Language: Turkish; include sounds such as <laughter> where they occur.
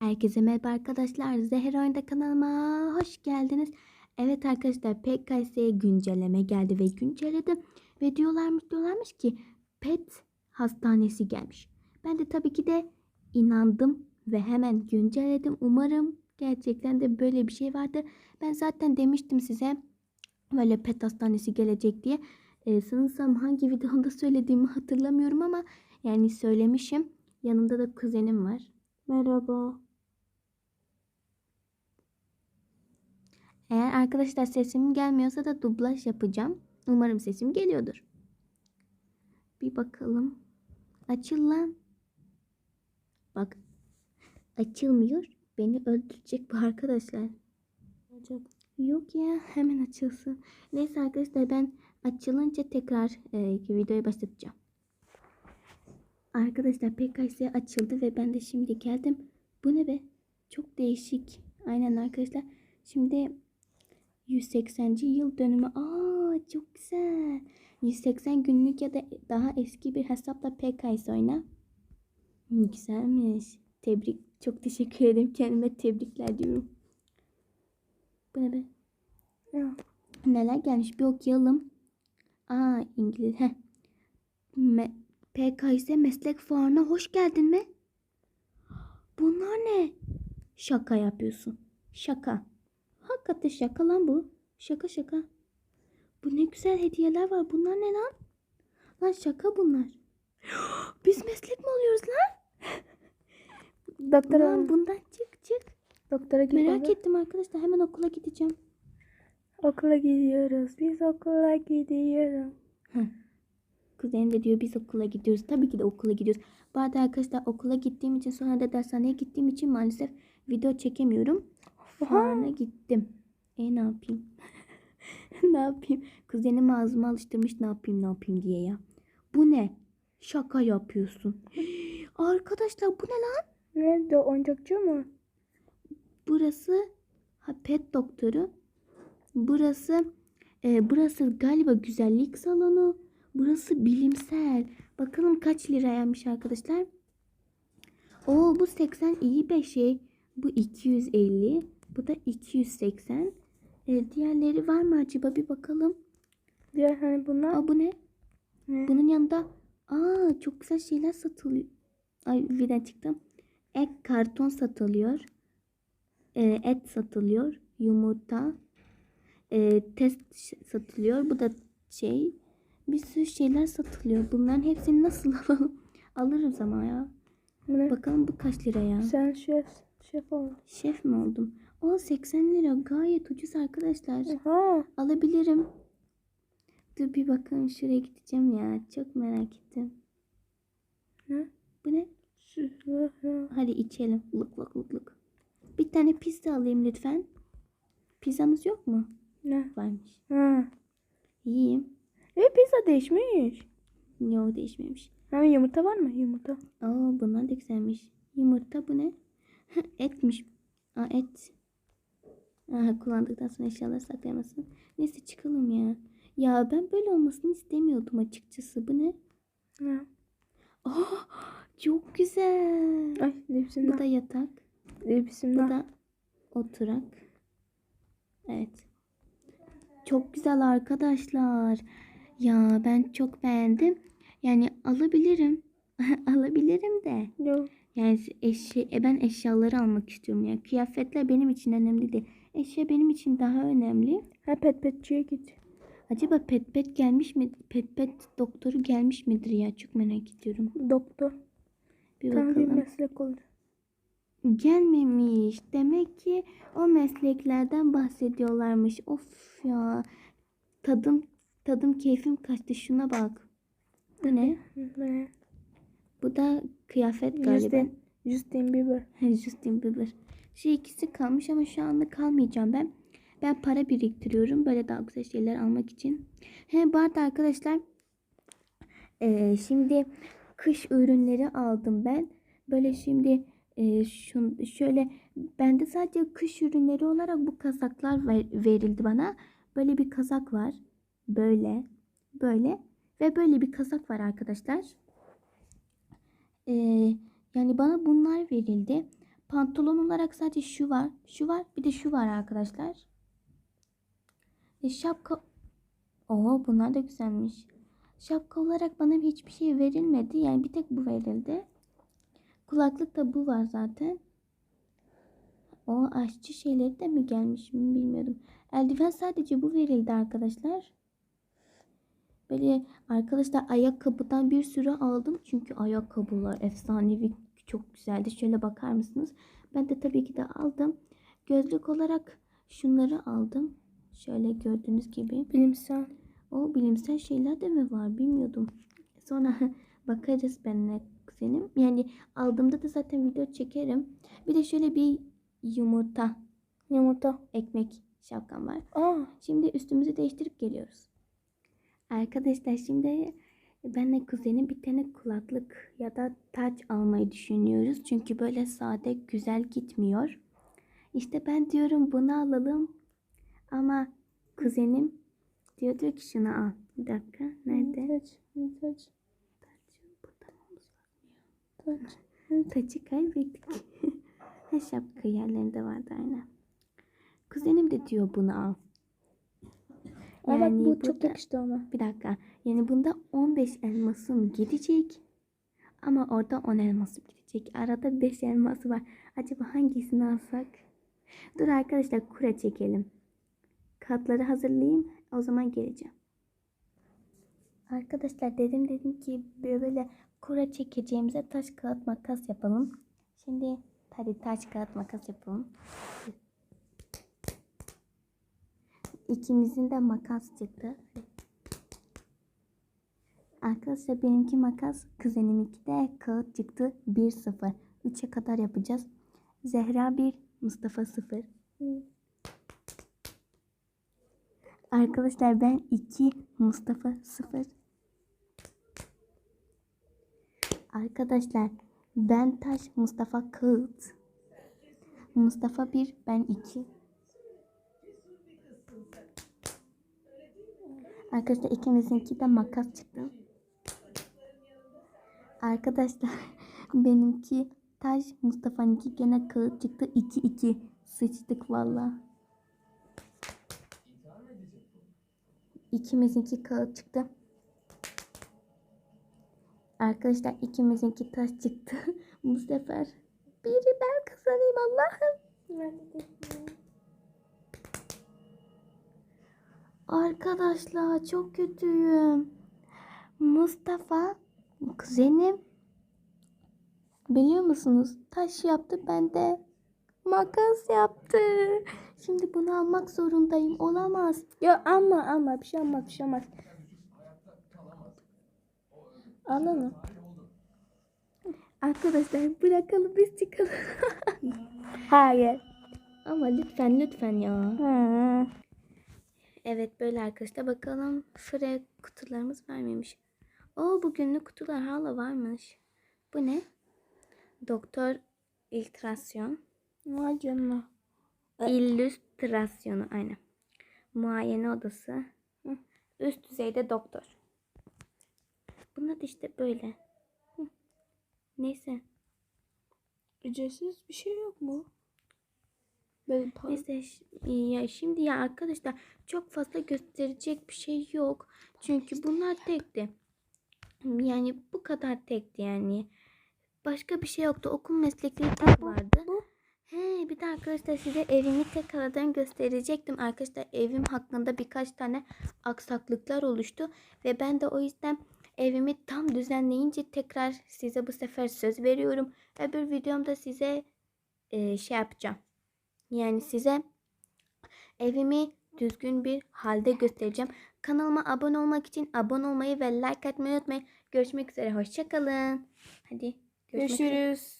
Herkese merhaba arkadaşlar. Zehra Oyunda kanalıma hoş geldiniz. Evet arkadaşlar PKS'ye güncelleme geldi ve güncelledim. Ve diyorlarmış diyorlarmış ki pet hastanesi gelmiş. Ben de tabii ki de inandım ve hemen güncelledim. Umarım gerçekten de böyle bir şey vardı. Ben zaten demiştim size böyle pet hastanesi gelecek diye. Ee, sanırsam hangi videomda <laughs> söylediğimi hatırlamıyorum ama yani söylemişim. Yanımda da kuzenim var. Merhaba. Arkadaşlar sesim gelmiyorsa da dublaj yapacağım. Umarım sesim geliyordur. Bir bakalım. Açıl lan. Bak. Açılmıyor. Beni öldürecek bu arkadaşlar. Yok ya hemen açılsın. Neyse arkadaşlar ben açılınca tekrar e, videoyu başlatacağım. Arkadaşlar PKS açıldı ve ben de şimdi geldim. Bu ne be? Çok değişik. Aynen arkadaşlar. Şimdi 180. yıl dönümü. Aa çok güzel. 180 günlük ya da daha eski bir hesapla PKS oyna. Hı, Güzelmiş. Tebrik. Çok teşekkür ederim. Kendime tebrikler diyorum. Bu ne be? Ya. Neler gelmiş bir okuyalım. Aa İngiliz. Heh. Me PKS meslek fuarına hoş geldin mi? Bunlar ne? Şaka yapıyorsun. Şaka. Hakikaten şaka lan bu. Şaka şaka. Bu ne güzel hediyeler var. Bunlar ne lan? Lan şaka bunlar. <gasps> Biz meslek mi oluyoruz lan? <laughs> Doktora, Lan bundan çık çık. doktora git Merak baba. ettim arkadaşlar. Hemen okula gideceğim. Okula gidiyoruz. Biz okula gidiyoruz. Kuzenim de diyor biz okula gidiyoruz. Tabii ki de okula gidiyoruz. Arada arkadaşlar okula gittiğim için sonra da dershaneye gittiğim için maalesef video çekemiyorum. Fuarına gittim. E ne yapayım? <laughs> ne yapayım? Kuzenim ağzıma alıştırmış ne yapayım ne yapayım diye ya. Bu ne? Şaka yapıyorsun. <gasps> Arkadaşlar bu ne lan? Nerede oyuncakçı mı? Burası ha, pet doktoru. Burası e, burası galiba güzellik salonu. Burası bilimsel. Bakalım kaç liraymış arkadaşlar. Oo bu 80 iyi bir şey. Bu 250. Bu da 280. E, diğerleri var mı acaba bir bakalım. Diğer hani bunlar. Aa bu ne? Ne? Bunun yanında aa çok güzel şeyler satılıyor. Ay birden çıktım. Ek karton satılıyor. Ee, et satılıyor. Yumurta. Ee, test satılıyor. Bu da şey. Bir sürü şeyler satılıyor. Bunların hepsini nasıl <laughs> alalım? Alırız ama ya. Ne? Bakalım bu kaç lira ya? Sen şef. Şef ol. Şef mi oldum? O 80 lira gayet ucuz arkadaşlar. Aha. Alabilirim. Dur bir bakalım şuraya gideceğim ya. Çok merak ettim. Ne? Bu ne? Hadi içelim. Lık lık lık lık. Bir tane pizza alayım lütfen. Pizzamız yok mu? Ne? Varmış. Ha. Yiyeyim. E pizza değişmiş. Yok değişmemiş. Ama yumurta var mı? Yumurta. Aa bunlar da güzelmiş. Yumurta bu ne? <laughs> Etmiş. Aa et. Aa, kullandıktan sonra eşyaları saklayamazsın. Neyse çıkalım ya. Ya ben böyle olmasını istemiyordum açıkçası. Bu ne? Ha. Aa, çok güzel. Ay Bu da yatak. Bu Lipsimden. da oturak. Evet. Çok güzel arkadaşlar. Ya ben çok beğendim. Yani alabilirim. <laughs> alabilirim de. Yok. Yani eşya, e, ben eşyaları almak istiyorum. Yani kıyafetler benim için önemli değil. Eşya benim için daha önemli. Ha pet petçiye git. Acaba pet pet gelmiş mi? Pet pet doktoru gelmiş midir ya? Çok merak ediyorum. Doktor. Bir Tam bir bakalım. meslek oldu. Gelmemiş. Demek ki o mesleklerden bahsediyorlarmış. Of ya. Tadım tadım keyfim kaçtı. Şuna bak. Bu ne? Ne? Bu da kıyafet galiba. Justin. Justin Bieber. <laughs> Justin Bieber. Şu ikisi kalmış ama şu anda kalmayacağım ben. Ben para biriktiriyorum. Böyle daha güzel şeyler almak için. He bu arada arkadaşlar. eee, şimdi kış ürünleri aldım ben. Böyle şimdi eee, şun, şöyle bende sadece kış ürünleri olarak bu kazaklar ver- verildi bana. Böyle bir kazak var. Böyle. Böyle. Ve böyle bir kazak var arkadaşlar. Eee, yani bana bunlar verildi. Pantolon olarak sadece şu var. Şu var. Bir de şu var arkadaşlar. E, şapka. Oo bunlar da güzelmiş. Şapka olarak bana hiçbir şey verilmedi. Yani bir tek bu verildi. Kulaklık da bu var zaten. O aşçı şeyleri de mi gelmiş mi bilmiyorum. Eldiven sadece bu verildi arkadaşlar. Böyle arkadaşlar ayakkabıdan bir sürü aldım. Çünkü ayakkabılar efsanevi çok güzeldi. Şöyle bakar mısınız? Ben de tabii ki de aldım. Gözlük olarak şunları aldım. Şöyle gördüğünüz gibi. Bilimsel. O bilimsel şeyler de mi var bilmiyordum. Sonra <laughs> bakarız benimle kuzenim. Yani aldığımda da zaten video çekerim. Bir de şöyle bir yumurta, Yumurta. ekmek şapkam var. Aa. Şimdi üstümüzü değiştirip geliyoruz. Arkadaşlar şimdi benle kuzenim bir tane kulaklık ya da taç almayı düşünüyoruz. Çünkü böyle sade güzel gitmiyor. İşte ben diyorum bunu alalım. Ama kuzenim diyor, diyor ki şunu al. Bir dakika. Nerede? Taç. Taç. Taç. Taçı kaybettik. <laughs> Ha, Şapka yerlerinde vardı aynen. Kuzenim de diyor bunu al. Aa, bak bu burada- çok yakıştı ona. Bir dakika. Yani bunda 15 elmasım gidecek. Ama orada 10 elmasım gidecek. Arada 5 elması var. Acaba hangisini alsak? Dur arkadaşlar kura çekelim. Katları hazırlayayım. O zaman geleceğim. Arkadaşlar dedim dedim ki böyle kura çekeceğimize taş kağıt makas yapalım. Şimdi hadi taş kağıt makas yapalım. İkimizin de makas çıktı. Arkadaşlar benimki makas, kuzeniminki de kağıt çıktı 1-0. 3'e kadar yapacağız. Zehra 1, Mustafa 0. Hı. Arkadaşlar ben 2, Mustafa 0. Arkadaşlar ben taş, Mustafa kağıt. Mustafa 1, ben 2. Arkadaşlar ikimizinki de makas çıktı. Arkadaşlar <laughs> benimki taş, Mustafa'nınki gene kağıt çıktı. 2-2 sıçtık valla. İkimizinki kağıt çıktı. Arkadaşlar ikimizinki taş çıktı. <laughs> Bu sefer biri ben kazanayım Allah'ım. Arkadaşlar çok kötüyüm. Mustafa kuzenim biliyor musunuz? Taş yaptı ben de makas yaptı. Şimdi bunu almak zorundayım. Olamaz. Ya ama ama bir şey olmaz bir şey olmaz. Al onu. Arkadaşlar bırakalım biz çıkalım. <laughs> Hayır. Ama lütfen lütfen ya. Hı. Evet böyle arkadaşlar bakalım fre kutularımız var mıymış? O bugünlük kutular hala varmış. Bu ne? Doktor iltrasyon. Vay canına. İllüstrasyonu aynen. Muayene odası. Hı. Üst düzeyde doktor. Bunlar da işte böyle. Hı. Neyse. Ücretsiz bir şey yok mu? Böyle para. Neyse ş- ya şimdi ya arkadaşlar çok fazla gösterecek bir şey yok. Çünkü bunlar tekti. Yani bu kadar tekti yani. Başka bir şey yoktu. Okul meslekleri tek vardı. He bir de arkadaşlar size evimi tekrardan gösterecektim. Arkadaşlar evim hakkında birkaç tane aksaklıklar oluştu. Ve ben de o yüzden evimi tam düzenleyince tekrar size bu sefer söz veriyorum. Öbür videomda size e, şey yapacağım. Yani size evimi düzgün bir halde göstereceğim. Kanalıma abone olmak için abone olmayı ve like atmayı unutmayın. Görüşmek üzere. Hoşçakalın. Hadi görüşmek üzere. Görüşürüz.